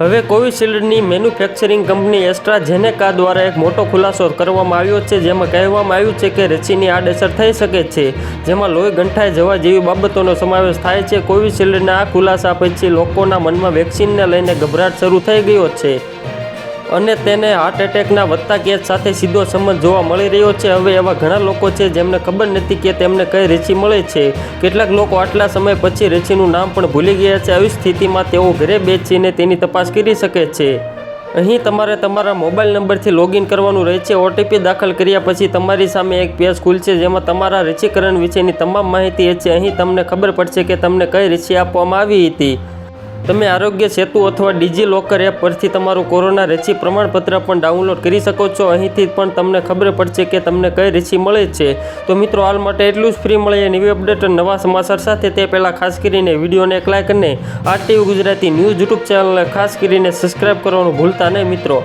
હવે કોવિશિલ્ડની manufacturing company AstraZeneca દ્વારા એક મોટો ખુલાસો કરવામાં આવ્યો છે, જેમાં કહેવામાં આવ્યું છે કે રસીની આડઅસર થઈ શકે છે, જેમાં લોહી ગંઠાઈ જવા જેવી બાબતોનો સમાવેશ થાય છે. કોવિશિલ્ડના આ ખુલાસા પછી લોકોના મનમાં વેક્સિનને લઈને ગભરાટ શરૂ થઈ ગયો છે. અને તેને હાર્ટ એટેકના વધતા કેસ સાથે સીધો સંબંધ જોવા મળી રહ્યો છે. હવે એવા ઘણા લોકો છે જેમને ખબર નથી કે તેમને કઈ રસી મળે છે. કેટલાક લોકો આટલા સમય પછી રસીનું નામ પણ ભૂલી ગયા છે. આવી સ્થિતિમાં તેઓ ઘરે બેસીને તેની તપાસ કરી શકે છે. અહીં તમારે તમારા મોબાઈલ નંબરથી લોગિન કરવાનું રહે છે. ઓટીપી દાખલ કર્યા પછી તમારી સામે એક પેજ ખુલશે જેમાં તમારા રસીકરણ વિશેની તમામ માહિતી છે. અહીં તમને ખબર પડશે કે તમને કઈ રસી આપવામાં આવી હતી. તમે આરોગ્ય સેતુ અથવા ડિજિલોકર એપ પરથી તમારું કોરોના રસી પ્રમાણપત્ર પણ ડાઉનલોડ કરી શકો છો. અહીંથી પણ તમને ખબર પડશે કે તમને કઈ રસી મળે છે. તો મિત્રો, હાલ માટે એટલું જ ફ્રી મળે નવી અપડેટ નવા સમાચાર સાથે. તે પહેલાં ખાસ કરીને વિડીયોને એક લાઇક અને RTV TV Gujarati news YouTube ચેનલને ખાસ કરીને સબસ્ક્રાઈબ કરવાનું ભૂલતા નહીં મિત્રો.